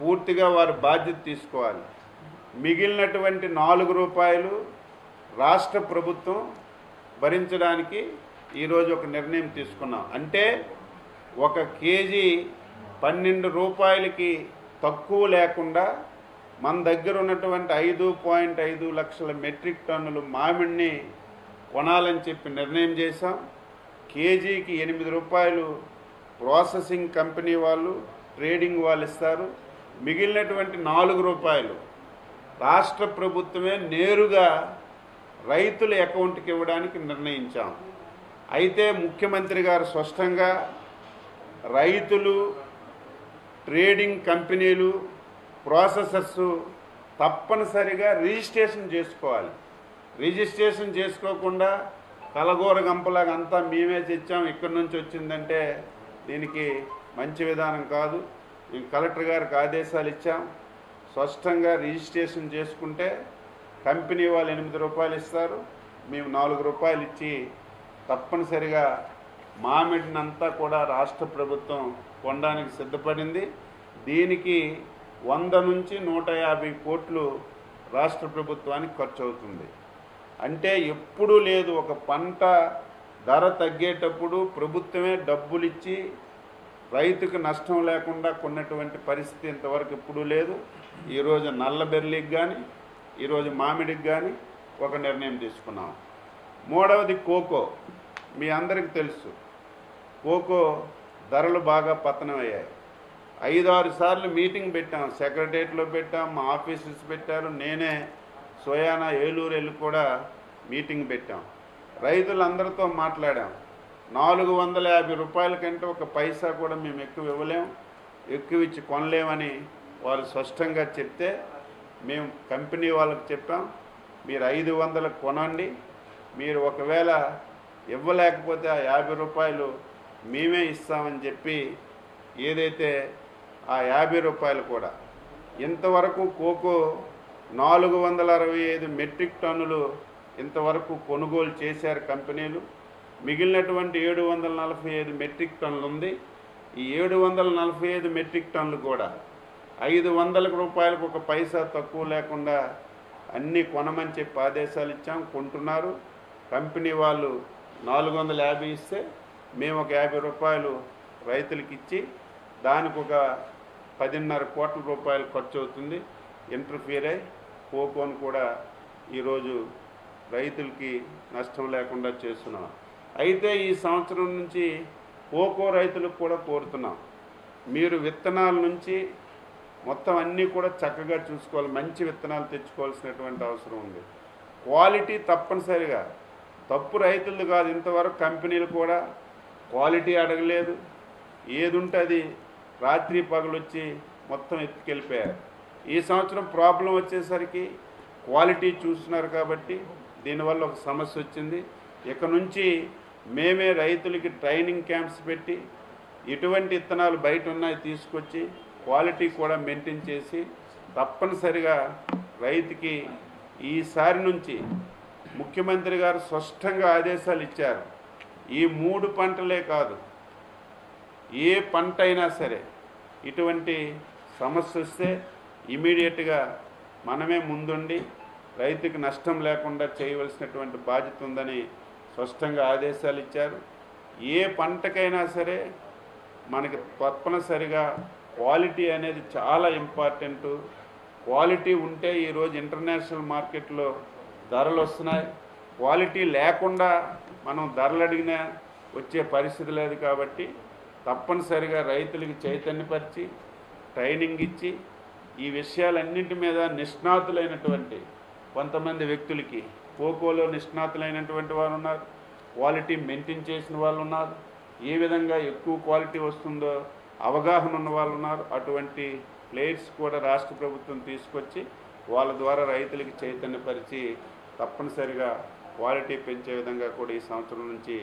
పూర్తిగా వారు బాధ్యత తీసుకోవాలి. మిగిలినటువంటి నాలుగు రూపాయలు రాష్ట్ర ప్రభుత్వం భరించడానికి ఈరోజు ఒక నిర్ణయం తీసుకున్నాం. అంటే ఒక కేజీ పన్నెండు రూపాయలకి తక్కువ లేకుండా మన దగ్గర ఉన్నటువంటి ఐదు పాయింట్ ఐదు లక్షల మెట్రిక్ టన్నులు మామిడిని కొనాలని చెప్పి నిర్ణయం చేశాం. కేజీకి ఎనిమిది రూపాయలు ప్రాసెసింగ్ కంపెనీ వాళ్ళు ట్రేడింగ్ వాళ్ళు ఇస్తారు. మిగిలినటువంటి నాలుగు రూపాయలు రాష్ట్ర ప్రభుత్వమే నేరుగా రైతుల అకౌంట్కి ఇవ్వడానికి నిర్ణయించాం. అయితే ముఖ్యమంత్రి గారు స్పష్టంగా రైతులు ట్రేడింగ్ కంపెనీలు ప్రాసెసర్స్ తప్పనిసరిగా రిజిస్ట్రేషన్ చేసుకోవాలి. రిజిస్ట్రేషన్ చేసుకోకుండా కలగూర గంపలాగా అంతా మేమే తెచ్చాం. ఇక్కడి నుంచి వచ్చిందంటే దీనికి మంచి విధానం కాదు. కలెక్టర్ గారికి ఆదేశాలు ఇచ్చాం. స్పష్టంగా రిజిస్ట్రేషన్ చేసుకుంటే కంపెనీ వాళ్ళు ఎనిమిది రూపాయలు ఇస్తారు. మేము నాలుగు రూపాయలు ఇచ్చి తప్పనిసరిగా మామిడినంతా కూడా రాష్ట్ర ప్రభుత్వం కొనడానికి సిద్ధపడింది. దీనికి వంద నుంచి నూట యాభై కోట్లు రాష్ట్ర ప్రభుత్వానికి ఖర్చు అవుతుంది. అంటే ఎప్పుడూ లేదు ఒక పంట ధర తగ్గేటప్పుడు ప్రభుత్వమే డబ్బులిచ్చి రైతుకు నష్టం లేకుండా కొన్నటువంటి పరిస్థితి ఇంతవరకు ఎప్పుడూ లేదు. ఈరోజు నల్ల బెర్లీకి కానీ ఈరోజు మామిడికి కానీ ఒక నిర్ణయం తీసుకున్నాం. మూడవది కోకో. మీ అందరికీ తెలుసు. కోకో ధరలు బాగా పతనమయ్యాయి. ఐదు ఆరు సార్లు మీటింగ్ పెట్టాం. సెక్రటరియట్లో పెట్టాం మా ఆఫీసర్స్ పెట్టారు. నేనే సోయానా ఏలూరు వెళ్ళి కూడా మీటింగ్ పెట్టాం. రైతులందరితో మాట్లాడాం. నాలుగు వందల యాభై రూపాయల కంటే ఒక పైసా కూడా మేము ఎక్కువ ఇవ్వలేం ఎక్కువ ఇచ్చి కొనలేమని వాళ్ళు స్పష్టంగా చెప్తే మేము కంపెనీ వాళ్ళకి చెప్పాం మీరు ఐదు వందలకు కొనండి మీరు ఒకవేళ ఇవ్వలేకపోతే ఆ యాభై రూపాయలు మేమే ఇస్తామని చెప్పి ఏదైతే ఆ యాభై రూపాయలు కూడా. ఇంతవరకు కోకో నాలుగు వందల అరవై ఐదు మెట్రిక్ టన్నులు ఇంతవరకు కొనుగోలు చేశారు కంపెనీలు. మిగిలినటువంటి ఏడు వందల నలభై ఐదు మెట్రిక్ టన్నులు ఉంది ఈ ఏడు వందల నలభై ఐదు మెట్రిక్ టన్నులు కూడా ఐదు వందల రూపాయలకు ఒక పైసా తక్కువ లేకుండా అన్నీ కొనమని చెప్పి ఆదేశాలు ఇచ్చాం కొంటున్నారు. కంపెనీ వాళ్ళు నాలుగు వందల యాభై ఇస్తే మేము ఒక యాభై రూపాయలు రైతులకి ఇచ్చి దానికి ఒక పదిన్నర కోట్ల రూపాయలు ఖర్చు అవుతుంది. ఇంటర్ఫీర్ అయి కోకోను కూడా ఈరోజు రైతులకి నష్టం లేకుండా చేస్తున్నాం. అయితే ఈ సంవత్సరం నుంచి కోకో రైతులకు కూడా కోరుతున్నాం. మీరు విత్తనాల నుంచి మొత్తం అన్నీ కూడా చక్కగా చూసుకోవాలి మంచి విత్తనాలు తెచ్చుకోవాల్సినటువంటి అవసరం ఉంది. క్వాలిటీ తప్పనిసరిగా. తప్పు రైతులది కాదు ఇంతవరకు కంపెనీలు కూడా క్వాలిటీ అడగలేదు. ఏది ఉంటే అది రాత్రి పగలొచ్చి వచ్చి మొత్తం ఎత్తుకెళ్ళిపోయారు. ఈ సంవత్సరం ప్రాబ్లం వచ్చేసరికి క్వాలిటీ చూస్తున్నారు కాబట్టి దీనివల్ల ఒక సమస్య వచ్చింది. ఇక నుంచి మేమే రైతులకి ట్రైనింగ్ క్యాంప్స్ పెట్టి ఎటువంటి విత్తనాలు బయట ఉన్నాయి తీసుకొచ్చి క్వాలిటీ కూడా మెయింటైన్ చేసి తప్పనిసరిగా రైతుకి ఈసారి నుంచి ముఖ్యమంత్రి గారు స్పష్టంగా ఆదేశాలు ఇచ్చారు. ఈ మూడు పంటలే కాదు ఏ పంట అయినా సరే ఇటువంటి సమస్య వస్తే ఇమీడియట్గా మనమే ముందుండి రైతుకి నష్టం లేకుండా చేయవలసినటువంటి బాధ్యత ఉందని స్పష్టంగా ఆదేశాలు ఇచ్చారు. ఏ పంటకైనా సరే మనకి తప్పనిసరిగా క్వాలిటీ అనేది చాలా ఇంపార్టెంటు. క్వాలిటీ ఉంటే ఈరోజు ఇంటర్నేషనల్ మార్కెట్లో ధరలు వస్తున్నాయి. క్వాలిటీ లేకుండా మనం ధరలు అడిగినా వచ్చే పరిస్థితి లేదు కాబట్టి తప్పనిసరిగా రైతులకి చైతన్యపరిచి ట్రైనింగ్ ఇచ్చి ఈ విషయాలన్నింటి మీద నిష్ణాతులైనటువంటి కొంతమంది వ్యక్తులకి కోకోలో నిష్ణాతులైనటువంటి వారు ఉన్నారు. క్వాలిటీ మెయింటైన్ చేసిన వాళ్ళు ఉన్నారు. ఏ విధంగా ఎక్కువ క్వాలిటీ వస్తుందో అవగాహన ఉన్న వాళ్ళు ఉన్నారు. అటువంటి ప్లేయర్స్ కూడా రాష్ట్ర ప్రభుత్వం తీసుకొచ్చి వాళ్ళ ద్వారా రైతులకి చైతన్యపరిచి తప్పనిసరిగా క్వాలిటీ పెంచే విధంగా కూడా ఈ సంవత్సరం నుంచి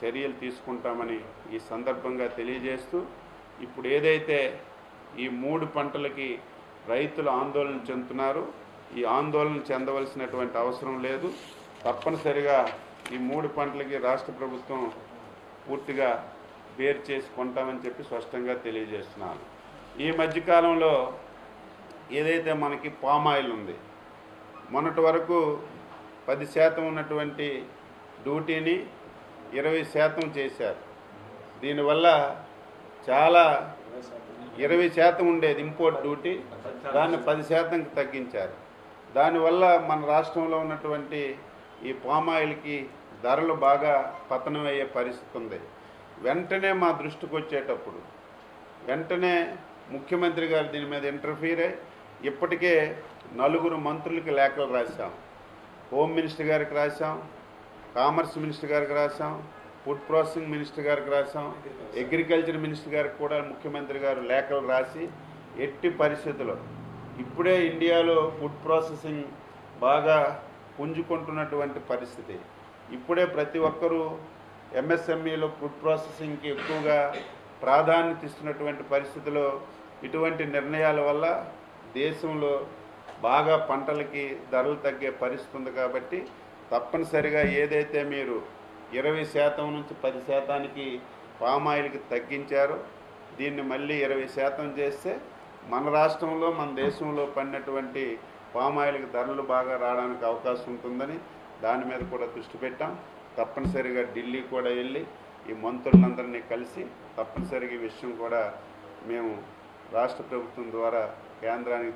చర్యలు తీసుకుంటామని ఈ సందర్భంగా తెలియజేస్తూ ఇప్పుడు ఏదైతే ఈ మూడు పంటలకి రైతులు ఆందోళన చెందుతున్నారు ఈ ఆందోళన చెందవలసినటువంటి అవసరం లేదు. తప్పనిసరిగా ఈ మూడు పంటలకి రాష్ట్ర ప్రభుత్వం పూర్తిగా బేర్ చేసి కొంటామని చెప్పి స్పష్టంగా తెలియజేస్తున్నాను. ఈ మధ్యకాలంలో ఏదైతే మనకి పామాయిల్ ఉంది మొన్నటి వరకు పది శాతం ఉన్నటువంటి డ్యూటీని ఇరవై శాతం చేశారు. దీనివల్ల చాలా ఇరవై శాతం ఉండేది ఇంపోర్ట్ డ్యూటీ దాన్ని పది శాతంకి తగ్గించారు. దానివల్ల మన రాష్ట్రంలో ఉన్నటువంటి ఈ పామాయిల్కి ధరలు బాగా పతనం అయ్యే పరిస్థితి ఉంది. వెంటనే మా దృష్టికి వచ్చేటప్పుడు వెంటనే ముఖ్యమంత్రి గారు దీని మీద ఇంటర్ఫీర్ అయ్యి ఇప్పటికే నలుగురు మంత్రులకి లేఖలు రాశాం. హోమ్ మినిస్టర్ గారికి రాశాం కామర్స్ మినిస్టర్ గారికి రాశాం ఫుడ్ ప్రాసెసింగ్ మినిస్టర్ గారికి రాశాం అగ్రికల్చర్ మినిస్టర్ గారికి కూడా ముఖ్యమంత్రి గారు లేఖలు రాసి ఎట్టి పరిస్థితుల్లో ఇప్పుడే ఇండియాలో ఫుడ్ ప్రాసెసింగ్ బాగా పుంజుకుంటున్నటువంటి పరిస్థితి. ఇప్పుడే ప్రతి ఒక్కరూ ఎంఎస్ఎంఈలో ఫుడ్ ప్రాసెసింగ్కి ఎక్కువగా ప్రాధాన్యత ఇస్తున్నటువంటి పరిస్థితిలో ఇటువంటి నిర్ణయాల వల్ల దేశంలో బాగా పంటలకి ధరలు తగ్గే పరిస్థితి ఉంది కాబట్టి తప్పనిసరిగా ఏదైతే మీరు ఇరవై శాతం నుంచి పది శాతానికి పామాయిల్కి తగ్గించారో దీన్ని మళ్ళీ ఇరవై శాతం చేస్తే మన రాష్ట్రంలో మన దేశంలో పడినటువంటి పామాయిల్కి ధరలు బాగా రావడానికి అవకాశం ఉంటుందని దాని మీద కూడా దృష్టి పెట్టాం. తప్పనిసరిగా ఢిల్లీ కూడా వెళ్ళి ఈ మంత్రులందరినీ కలిసి తప్పనిసరిగా ఈ విషయం కూడా మేము రాష్ట్ర ప్రభుత్వం ద్వారా కేంద్రానికి